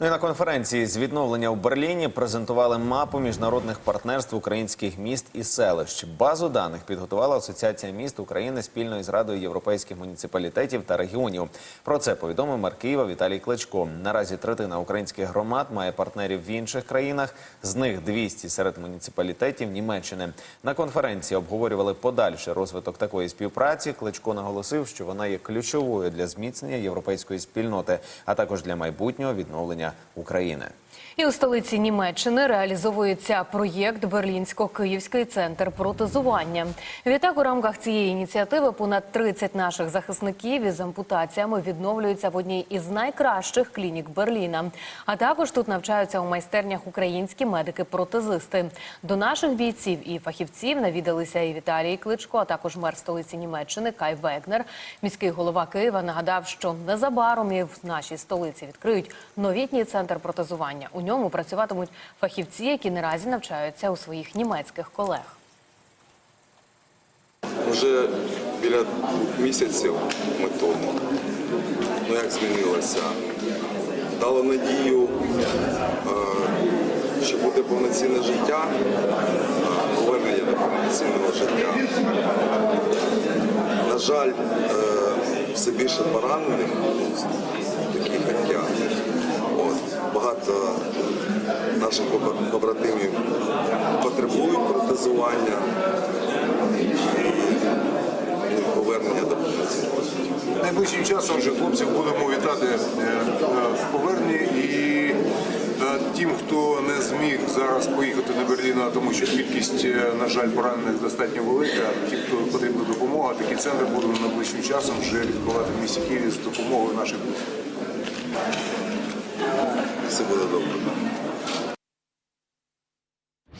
Ну і на конференції з відновлення у Берліні презентували мапу міжнародних партнерств українських міст і селищ. Базу даних підготувала Асоціація міст України спільно із Радою європейських муніципалітетів та регіонів. Про це повідомив мер Києва Віталій Кличко. Наразі третина українських громад має партнерів в інших країнах. З них 200 серед муніципалітетів Німеччини. На конференції обговорювали подальший розвиток такої співпраці. Кличко наголосив, що вона є ключовою для зміцнення європейської спільноти, а також для майбутнього відновлення України. І у столиці Німеччини реалізовується проєкт Берлінсько-Київський центр протезування. Відтак, у рамках цієї ініціативи понад 30 наших захисників із ампутаціями відновлюються в одній із найкращих клінік Берліна. А також тут навчаються у майстернях українські медики-протезисти. До наших бійців і фахівців навідалися і Віталій Кличко, а також мер столиці Німеччини Кай Вегнер. Міський голова Києва нагадав, що незабаром і в нашій столиці відкриють новітній центр протезування. У ньому працюватимуть фахівці, які наразі навчаються у своїх німецьких колег. Вже біля двох місяців ми тому. Ну як змінилося? Дало надію, е, що буде повноцінне життя, е, повернення до повноцінного життя. На жаль, е, все більше поранених, таких як я. Наших побратимів потребують протезування і повернення до життя. Найближчим часом вже хлопців будемо вітати е, е, в поверненні і е, тим, хто не зміг зараз поїхати до Берліна, тому що кількість, на жаль, поранених достатньо велика. Ті, хто потрібна допомога, такий центр будемо найближчим часом вже відкривати в місті Києві з допомогою наших. Все буде добре.